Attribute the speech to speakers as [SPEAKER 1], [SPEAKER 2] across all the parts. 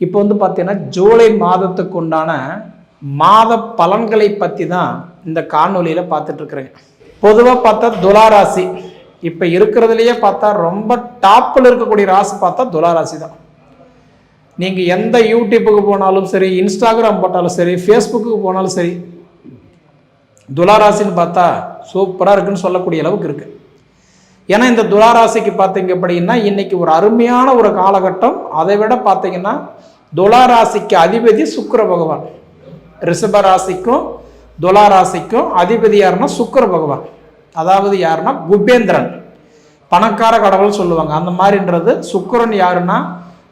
[SPEAKER 1] இப்போ வந்து பார்த்தீங்கன்னா ஜூலை மாதத்துக்கு உண்டான மாத பலன்களை பற்றி தான் இந்த காணொலியில் பார்த்துட்ருக்குறேங்க பொதுவாக பார்த்தா துலா ராசி. இப்போ இருக்கிறதுலையே பார்த்தா ரொம்ப டாப்பில் இருக்கக்கூடிய ராசி பார்த்தா துலா ராசி தான் நீங்கள் எந்த யூடியூப்புக்கு போனாலும் சரி இன்ஸ்டாகிராம் போட்டாலும் சரி ஃபேஸ்புக்கு போனாலும் சரி துலாராசின்னு பார்த்தா சூப்பராக இருக்குன்னு சொல்லக்கூடிய அளவுக்கு இருக்குது ஏன்னா இந்த துலாராசிக்கு பார்த்தீங்க அப்படின்னா இன்னைக்கு ஒரு அருமையான ஒரு காலகட்டம். அதை விட பார்த்தீங்கன்னா துலாராசிக்கு அதிபதி சுக்கர பகவான். ரிஷப ராசிக்கும் துலாராசிக்கும் அதிபதி யாருன்னா சுக்கிர பகவான். அதாவது யாருன்னா குபேந்திரன். பணக்கார கடவுள் சொல்லுவாங்க. அந்த மாதிரின்றது சுக்கரன் யாருன்னா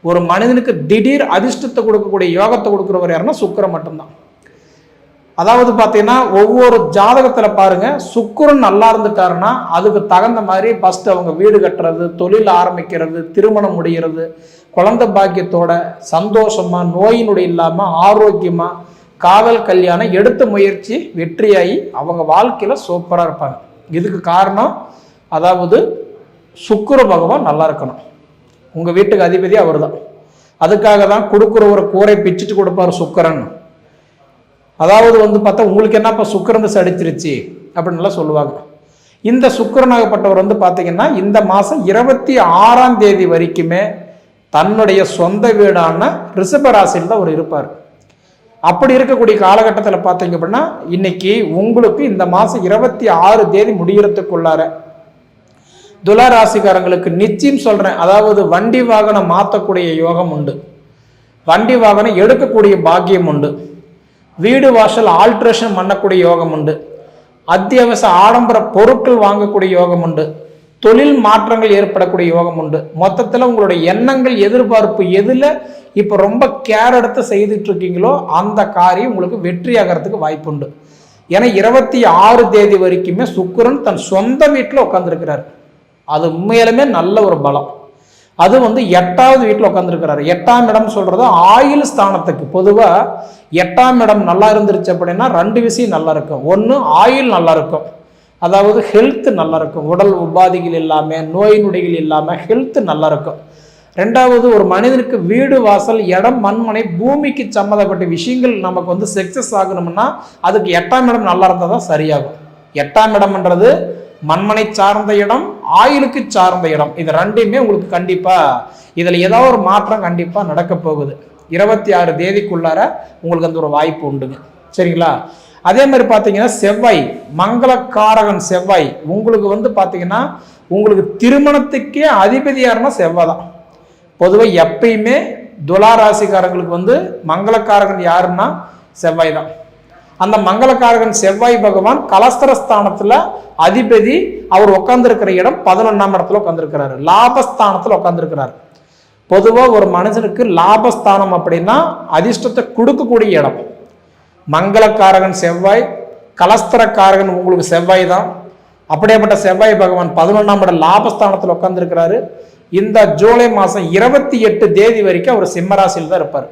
[SPEAKER 1] ஒரு மனிதனுக்கு திடீர் அதிர்ஷ்டத்தை கொடுக்கக்கூடிய யோகத்தை கொடுக்குறவர் யாருன்னா சுக்கிரன் மட்டும்தான். அதாவது பார்த்தீங்கன்னா ஒவ்வொரு ஜாதகத்தில் பாருங்கள் சுக்குரன் நல்லா இருந்துட்டாருன்னா அதுக்கு தகுந்த மாதிரி ஃபஸ்ட்டு அவங்க வீடு கட்டுறது தொழில் ஆரம்பிக்கிறது திருமணம் முடிகிறது குழந்தை பாக்கியத்தோட சந்தோஷமாக நோயினுடைய இல்லாமல் ஆரோக்கியமாக காதல் கல்யாணம் எடுத்த முயற்சி வெற்றியாகி அவங்க வாழ்க்கையில் சூப்பராக இருப்பாங்க. இதுக்கு காரணம் அதாவது சுக்குர பகவான் நல்லா இருக்கணும். உங்கள் வீட்டுக்கு அதிபதி அவர் தான் அதுக்காக தான் கொடுக்குற ஒரு கூரை பிச்சுட்டு கொடுப்பார் சுக்கரன். அதாவது வந்து பார்த்தா உங்களுக்கு என்னப்பா சுக்கரன் சடிச்சிருச்சு அப்படின்லாம் சொல்லுவாங்க. இந்த சுக்கரனாகப்பட்டவர் வந்து பார்த்தீங்கன்னா இந்த மாதம் இருபத்தி ஆறாம் தேதி வரைக்குமே தன்னுடைய சொந்த வீடான ரிஷபராசியில் தான் அவர் இருப்பார். அப்படி இருக்கக்கூடிய காலகட்டத்தில் பார்த்தீங்க அப்படின்னா இன்னைக்கு உங்களுக்கு இந்த மாதம் இருபத்தி ஆறு தேதி முடிகிறதுக்குள்ளார துலா ராசிக்காரங்களுக்கு நிச்சயம் சொல்கிறேன் அதாவது வண்டி வாகனம் மாற்றக்கூடிய யோகம் உண்டு. வண்டி வாகனம் எடுக்கக்கூடிய பாக்கியம் உண்டு. வீடு வாசல் ஆல்ட்ரேஷன் பண்ணக்கூடிய யோகம் உண்டு. அத்தியாவசிய ஆடம்பர பொருட்கள் வாங்கக்கூடிய யோகம் உண்டு. தொழில் மாற்றங்கள் ஏற்படக்கூடிய யோகம் உண்டு. மொத்தத்தில் உங்களுடைய எண்ணங்கள் எதிர்பார்ப்பு எதில் இப்போ ரொம்ப கேர் எடுத்து செய்துட்டு இருக்கீங்களோ அந்த காரியம் உங்களுக்கு வெற்றியாகிறதுக்கு வாய்ப்பு உண்டு. ஏன்னா இருபத்தி ஆறு தேதி வரைக்குமே சுக்கரன் தன் சொந்த வீட்டில் உட்காந்துருக்கிறார் அது உண்மையிலுமே நல்ல ஒரு பலம். அது வந்து எட்டாவது வீட்டில் உட்காந்துருக்கிறாரு எட்டாம் இடம் சொல்கிறது ஆயுள் ஸ்தானத்துக்கு. பொதுவாக எட்டாம் இடம் நல்லா இருந்துருச்சு அப்படின்னா ரெண்டு விஷயம் நல்லா இருக்கும். ஒன்று ஆயுள் நல்லா இருக்கும். அதாவது ஹெல்த் நல்லா இருக்கும். உடல் உபாதைகள் இல்லாமல் நோய் நொடிகள் இல்லாமல் ஹெல்த் நல்லா இருக்கும். ரெண்டாவது ஒரு மனிதனுக்கு வீடு வாசல் இடம் மண்மனை பூமிக்கு சம்மந்தப்பட்ட விஷயங்கள் நமக்கு வந்து சக்சஸ் ஆகணும்னா அதுக்கு எட்டாம் இடம் நல்லா இருந்தால் தான் சரியாகும். எட்டாம் இடம்ன்றது மண்மனை சார்ந்த இடம் ஆயிலுக்கு சார்ந்த இடம். இது ரெண்டையுமே உங்களுக்கு கண்டிப்பாக இதில் ஏதோ ஒரு மாற்றம் கண்டிப்பாக நடக்க போகுது. இருபத்தி ஆறு தேதிக்குள்ளார உங்களுக்கு அந்த ஒரு வாய்ப்பு உண்டுங்க. சரிங்களா? அதே மாதிரி பார்த்தீங்கன்னா செவ்வாய் மங்களக்காரகன் செவ்வாய் உங்களுக்கு வந்து பார்த்தீங்கன்னா உங்களுக்கு திருமணத்துக்கே அதிபதி யாருன்னா செவ்வாய் தான். பொதுவாக எப்பயுமே துலா ராசிக்காரங்களுக்கு வந்து மங்களக்காரகன் யாருன்னா செவ்வாய் தான். அந்த மங்களக்காரகன் செவ்வாய் பகவான் கலஸ்தரஸ்தானத்தில் அதிபதி அவர் உட்காந்துருக்கிற இடம் பதினொன்றாம் இடத்துல உட்காந்துருக்கிறாரு லாபஸ்தானத்தில் உட்காந்துருக்கிறார் பொதுவாக ஒரு மனுஷனுக்கு லாபஸ்தானம் அப்படின்னா அதிர்ஷ்டத்தை கொடுக்கக்கூடிய இடம். மங்களக்காரகன் செவ்வாய் கலஸ்தரக்காரகன் உங்களுக்கு செவ்வாய் தான். அப்படியேப்பட்ட செவ்வாய் பகவான் பதினொன்றாம் இடம் லாபஸ்தானத்தில் உட்காந்துருக்கிறாரு இந்த ஜூலை மாதம் இருபத்தி எட்டு தேதி வரைக்கும் அவர் சிம்மராசியில் தான் இருப்பார்.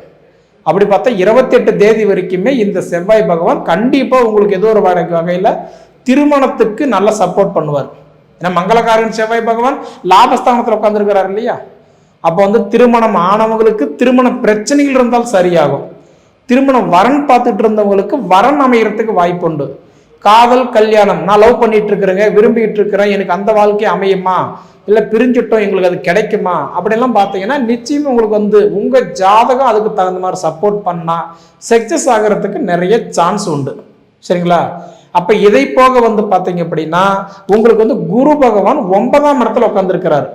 [SPEAKER 1] அப்படி பார்த்தா இருபத்தி எட்டு தேதி வரைக்குமே இந்த செவ்வாய் பகவான் கண்டிப்பாக உங்களுக்கு ஏதோ ஒரு வகையில் திருமணத்துக்கு நல்ல சப்போர்ட் பண்ணுவார். ஏன்னா மங்களக்காரன் செவ்வாய் பகவான் லாபஸ்தானத்தில் உட்காந்துருக்கிறார் இல்லையா? அப்போ வந்து திருமணம் ஆனவங்களுக்கு திருமண பிரச்சனைகள் இருந்தால் சரியாகும். திருமணம் வரன் பார்த்துட்டு இருந்தவங்களுக்கு வரன் அமையறதுக்கு வாய்ப்புண்டு. காதல் கல்யாணம். நான் லவ் பண்ணிட்டு இருக்கிறேங்க விரும்பிட்டு இருக்கிறேன் எனக்கு அந்த வாழ்க்கை அமையுமா? இல்லை பிரிஞ்சுட்டோம் எங்களுக்கு அது கிடைக்குமா? அப்படிலாம் பார்த்தீங்கன்னா நிச்சயம் உங்களுக்கு வந்து உங்கள் ஜாதகம் அதுக்கு தகுந்த மாதிரி சப்போர்ட் பண்ணால் சக்ஸஸ் ஆகிறதுக்கு நிறைய சான்ஸ் உண்டு. சரிங்களா? அப்போ இதை போக வந்து பார்த்தீங்க அப்படின்னா உங்களுக்கு வந்து குரு பகவான் ஒன்பதாம் இடத்துல உட்காந்துருக்கிறார்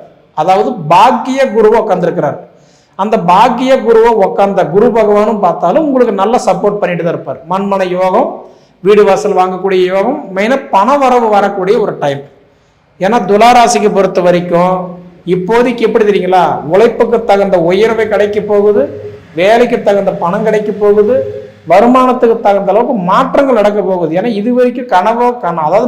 [SPEAKER 1] அதாவது பாக்கிய குருவை உட்காந்துருக்கிறார் அந்த பாக்கிய குருவை உட்காந்த குரு பகவானும் பார்த்தாலும் உங்களுக்கு நல்லா சப்போர்ட் பண்ணிட்டு தான் இருப்பார். மண்மனை யோகம் வீடு வாசல் வாங்கக்கூடிய யோகம் மெயினாக பண வரவு வரக்கூடிய ஒரு டைம் ஏன்னா துளாராசிக்கு பொறுத்த வரைக்கும் இப்போதைக்கு எப்படி தெரியுங்களா? உழைப்புக்கு தகுந்த உயர்வை கிடைக்க போகுது வேலைக்கு தகுந்த பணம் கிடைக்க போகுது வருமானத்துக்கு தகுந்த அளவுக்கு மாற்றங்கள் நடக்க போகுது. ஏன்னா இது வரைக்கும் கனவோ கன அதாவது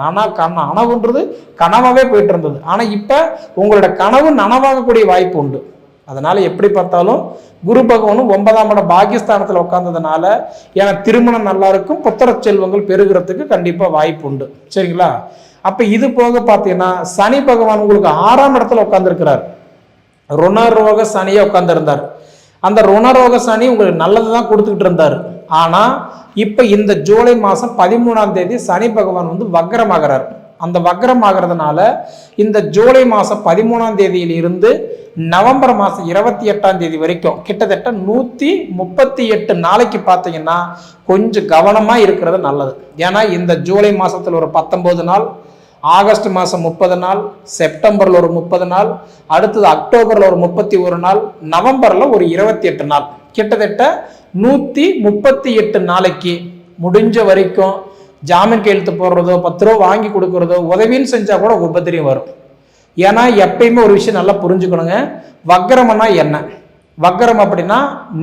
[SPEAKER 1] நனா கண்ண கனவுன்றது கனவாகவே போயிட்டு இருந்தது. ஆனால் இப்போ உங்களோட கனவு நனவாகக்கூடிய வாய்ப்பு உண்டு. அதனால் எப்படி பார்த்தாலும் குரு பகவானும் ஒன்பதாம் இடம் பாகிஸ்தானத்தில் உட்காந்ததுனால ஏன்னா திருமணம் நல்லா இருக்கும் புத்திர செல்வங்கள் பெருகிறதுக்கு கண்டிப்பாக வாய்ப்பு உண்டு. சரிங்களா? அப்போ இது போக பார்த்தீங்கன்னா சனி பகவான் உங்களுக்கு ஆறாம் இடத்துல உட்காந்துருக்கிறார் ருணரோக சனியை உட்காந்துருந்தார் அந்த ருணரோக சனி உங்களுக்கு நல்லது தான் கொடுத்துக்கிட்டு இருந்தார். ஆனால் இப்போ இந்த ஜூலை மாதம் பதிமூணாம் தேதி சனி பகவான் வந்து வக்கரமாகிறார் அந்த வக்ரம் ஆகிறதுனால இந்த ஜூலை மாதம் பதிமூணாம் தேதியில் இருந்து நவம்பர் மாதம் இருபத்தி எட்டாம் தேதி வரைக்கும் கிட்டத்தட்ட நூற்றி முப்பத்தி எட்டு நாளைக்கு பார்த்தீங்கன்னா கொஞ்சம் கவனமாக இருக்கிறது நல்லது. ஏன்னா இந்த ஜூலை மாதத்தில் ஒரு பத்தொம்போது நாள் ஆகஸ்ட் மாதம் முப்பது நாள் செப்டம்பரில் ஒரு முப்பது நாள் அடுத்தது அக்டோபரில் ஒரு முப்பத்தி ஒரு நாள் நவம்பரில் ஒரு இருபத்தி எட்டு நாள். கிட்டத்தட்ட நூற்றி முப்பத்தி எட்டு நாளைக்கு முடிஞ்ச வரைக்கும் ஜாமீன் கையெழுத்து போடுறதோ பத்து ரூபா வாங்கி கொடுக்குறதோ உதவின்னு செஞ்சால் கூட உபத்திரியம் வரும். ஏன்னா எப்பயுமே ஒரு விஷயம் நல்லா புரிஞ்சுக்கணுங்க. வக்கரம்னா என்ன? வக்கரம் அப்படின்னா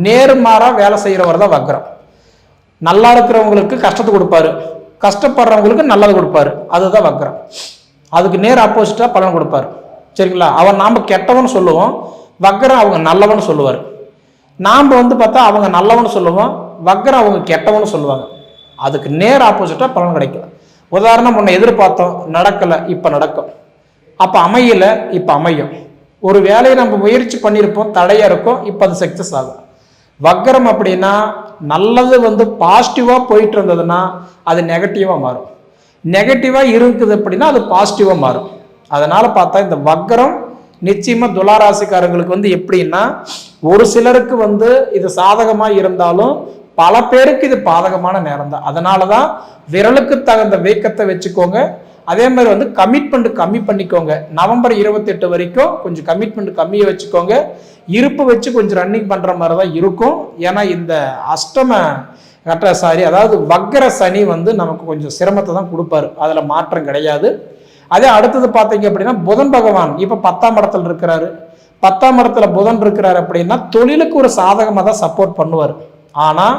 [SPEAKER 1] நேர்மாறாக வேலை செய்கிறவர் தான் வக்கரம் நல்லா இருக்கிறவங்களுக்கு கஷ்டத்தை கொடுப்பாரு. கஷ்டப்படுறவங்களுக்கு நல்லது கொடுப்பாரு. அதுதான் வக்கரம் அதுக்கு நேர் ஆப்போசிட்டாக பலன் கொடுப்பாரு. சரிங்களா? அவன் நாம் கெட்டவன் சொல்லுவோம். வக்கரம் அவங்க நல்லவன் சொல்லுவார். நாம் வந்து பார்த்தா அவங்க நல்லவன் சொல்லுவோம். வக்கரம் அவங்க கெட்டவன் சொல்லுவாங்க. அதுக்கு நேர் ஆப்போசிட்டாக பலன் கிடைக்கல. உதாரணம் முன்ன எதிர்பார்த்தோம் நடக்கலை இப்போ நடக்கும். அப்போ அமையல இப்போ அமையும். ஒரு வேலையை நம்ம முயற்சி பண்ணியிருப்போம் தடையாக இருக்கும் இப்போ அது சக்ஸஸ் ஆகும். வக்கரம் அப்படின்னா நல்லது வந்து பாசிட்டிவாக போயிட்டு இருந்ததுன்னா அது நெகட்டிவாக மாறும். நெகட்டிவாக இருக்குது அப்படின்னா அது பாசிட்டிவாக மாறும். அதனால் பார்த்தா இந்த வக்கரம் நிச்சயமாக துளாராசிக்காரங்களுக்கு வந்து எப்படின்னா ஒரு சிலருக்கு வந்து இது சாதகமாக இருந்தாலும் பல பேருக்கு இது பாதகமான நேரம் தான் அதனால தான் விரலுக்கு தகுந்த வேக்கத்தை வச்சுக்கோங்க. அதே மாதிரி வந்து கமிட்மெண்ட் கம்மி பண்ணிக்கோங்க. நவம்பர் இருபத்தெட்டு வரைக்கும் கொஞ்சம் கமிட்மெண்ட் கம்மியை வச்சுக்கோங்க. இருப்பு வச்சு கொஞ்சம் ரன்னிங் பண்ணுற மாதிரி தான் இருக்கும். ஏன்னா இந்த அஷ்டம கட்ட சாரி அதாவது வக்கர சனி வந்து நமக்கு கொஞ்சம் சிரமத்தை தான் கொடுப்பாரு. அதில் மாற்றம் கிடையாது. அதே அடுத்தது பார்த்தீங்க அப்படின்னா புதன் பகவான் இப்போ பத்தாம் இடத்துல இருக்கிறாரு. பத்தாம் இடத்துல புதன் இருக்கிறாரு அப்படின்னா தொழிலுக்கு ஒரு சாதகமாக தான் சப்போர்ட் பண்ணுவார். ஆனால்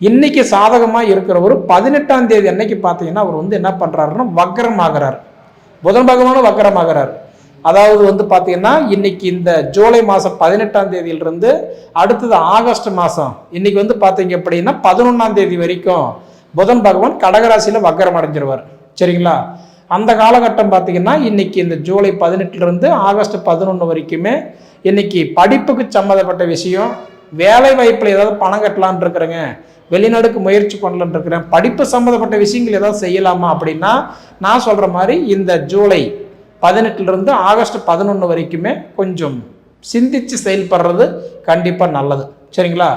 [SPEAKER 1] இன்னைக்கு சாதகமாக இருக்கிறவர் பதினெட்டாம் தேதி அன்னைக்கு பார்த்தீங்கன்னா அவர் வந்து என்ன பண்ணுறாருன்னா வக்கரம் ஆகிறார் புதன் பகவானும் வக்கரம் ஆகிறார் அதாவது வந்து பார்த்தீங்கன்னா இன்னைக்கு இந்த ஜூலை மாதம் பதினெட்டாம் தேதியிலிருந்து அடுத்தது ஆகஸ்ட் மாதம் இன்னைக்கு வந்து பார்த்தீங்க அப்படின்னா பதினொன்றாம் தேதி வரைக்கும் புதன் பகவான் கடகராசியில் வக்கரம் அடைஞ்சிருவார் சரிங்களா? அந்த காலகட்டம் பார்த்தீங்கன்னா இன்னைக்கு இந்த ஜூலை பதினெட்டுலேருந்து ஆகஸ்ட் பதினொன்று வரைக்குமே இன்னைக்கு படிப்புக்கு சம்மந்தப்பட்ட விஷயம் வேலை வாய்ப்பில் ஏதாவது பணம் கட்டலான் இருக்கிறேங்க. வெளிநாடுக்கு முயற்சி பண்ணலான் இருக்கிறேன். படிப்பு சம்மந்தப்பட்ட விஷயங்கள் ஏதாவது செய்யலாமா அப்படின்னா நான் சொல்கிற மாதிரி இந்த ஜூலை பதினெட்டுலேருந்து ஆகஸ்ட் பதினொன்று வரைக்குமே கொஞ்சம் சிந்திச்சு செயல்படுறது கண்டிப்பாக நல்லது. சரிங்களா?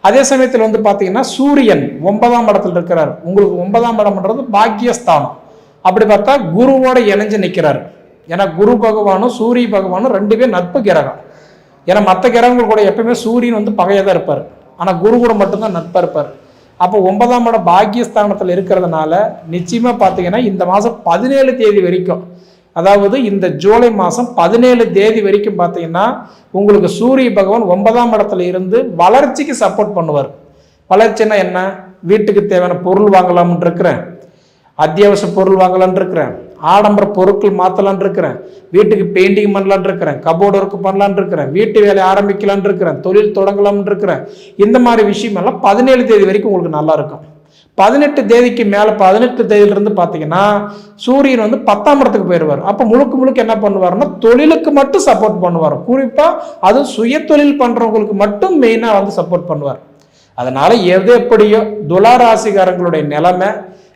[SPEAKER 1] அதே சமயத்தில் வந்து பார்த்தீங்கன்னா சூரியன் ஒன்பதாம் இடத்துல இருக்கிறார். உங்களுக்கு ஒன்பதாம் இடம்ன்றது பாக்கியஸ்தானம். அப்படி பார்த்தா குருவோட இணைஞ்சு நிற்கிறார் ஏன்னா குரு பகவானும் சூரிய பகவானும் ரெண்டுமே நட்பு கிரகம். ஏன்னா மற்ற கிரகங்கள் கூட எப்பயுமே சூரியன் வந்து பகையாக தான் இருப்பார். ஆனால் குரு கூட மட்டும்தான் நட்பாக இருப்பார். அப்போ ஒன்பதாம் இடம் பாக்கியஸ்தானத்தில் இருக்கிறதுனால நிச்சயமாக பார்த்தீங்கன்னா இந்த மாதம் பதினேழு தேதி வரைக்கும் அதாவது இந்த ஜூலை மாதம் பதினேழு தேதி வரைக்கும் பார்த்தீங்கன்னா உங்களுக்கு சூரிய பகவான் ஒன்பதாம் இடத்துல இருந்து வளர்ச்சிக்கு சப்போர்ட் பண்ணுவார். வளர்ச்சின்னா என்ன? வீட்டுக்கு தேவையான பொருள் வாங்கலாம்னு இருக்கிறேன். அத்தியாவசிய பொருள் வாங்கலான் இருக்கிறேன். ஆடம்பர பொருட்கள் மாற்றலான் இருக்கிறேன். வீட்டுக்கு பெயிண்டிங் பண்ணலான் இருக்கிறேன். கபோர்டு ஒர்க் பண்ணலான் இருக்கிறேன். வீட்டு வேலை ஆரம்பிக்கலான் இருக்கிறேன். தொழில் தொடங்கலாம்னு இருக்கிறேன். இந்த மாதிரி விஷயமெல்லாம் பதினேழு தேதி வரைக்கும் உங்களுக்கு நல்லா இருக்கும். பதினெட்டு தேதிக்கு மேலே பதினெட்டு தேதியிலிருந்து பார்த்தீங்கன்னா சூரியன் வந்து பத்தாம் இடத்துக்கு போயிடுவார் அப்போ முழுக்க முழுக்க என்ன பண்ணுவார்னா தொழிலுக்கு மட்டும் சப்போர்ட் பண்ணுவார். குறிப்பாக அது சுய தொழில் பண்ணுறவங்களுக்கு மட்டும் மெயினாக வந்து சப்போர்ட் பண்ணுவார். அதனால எது எப்படியோ துளாராசிகாரங்களுடைய நிலைமை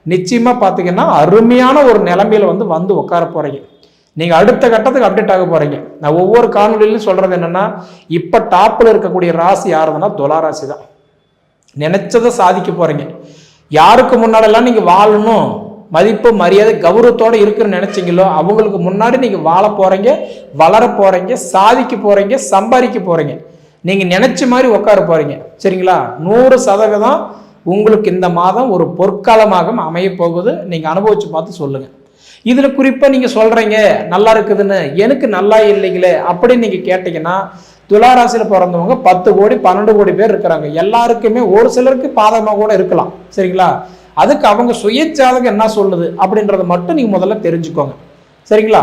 [SPEAKER 1] நிச்சயமாக பார்த்தீங்கன்னா அருமையான ஒரு நிலைமையில வந்து வந்து உட்கார போகிறீங்க நீங்கள் அடுத்த கட்டத்துக்கு அப்டேட் ஆக போகிறீங்க நான் ஒவ்வொரு காணொலியிலும் சொல்கிறது என்னென்னா இப்போ டாப்பில் இருக்கக்கூடிய ராசி யாருதுன்னா துளாராசி தான். நினச்சதை சாதிக்க போகிறீங்க யாருக்கு முன்னாடிலாம் நீங்கள் வாழணும்? மதிப்பு மரியாதை கௌரவத்தோட இருக்குன்னு நினச்சிங்களோ அவங்களுக்கு முன்னாடி நீங்கள் வாழ போகிறீங்க வளர போகிறீங்க சாதிக்க போகிறீங்க சம்பாதிக்க போகிறீங்க நீங்கள் நினச்ச மாதிரி உட்கார போகிறீங்க சரிங்களா? நூறு சதவீதம் உங்களுக்கு இந்த மாதம் ஒரு பொற்காலமாக அமையப்போகுது நீங்கள் அனுபவித்து பார்த்து சொல்லுங்கள் இதில் குறிப்பாக நீங்கள் சொல்கிறீங்க நல்லா இருக்குதுன்னு. எனக்கு நல்லா இல்லைங்களே அப்படின்னு நீங்கள் கேட்டிங்கன்னா துளாராசியில் பிறந்தவங்க பத்து கோடி பன்னெண்டு கோடி பேர் இருக்கிறாங்க. எல்லாருக்குமே ஒரு சிலருக்கு பாதகமாக கூட இருக்கலாம். சரிங்களா? அதுக்கு அவங்க சுயச்சாதகம் என்ன சொல்லுது அப்படின்றத மட்டும் நீங்கள் முதல்ல தெரிஞ்சுக்கோங்க. சரிங்களா?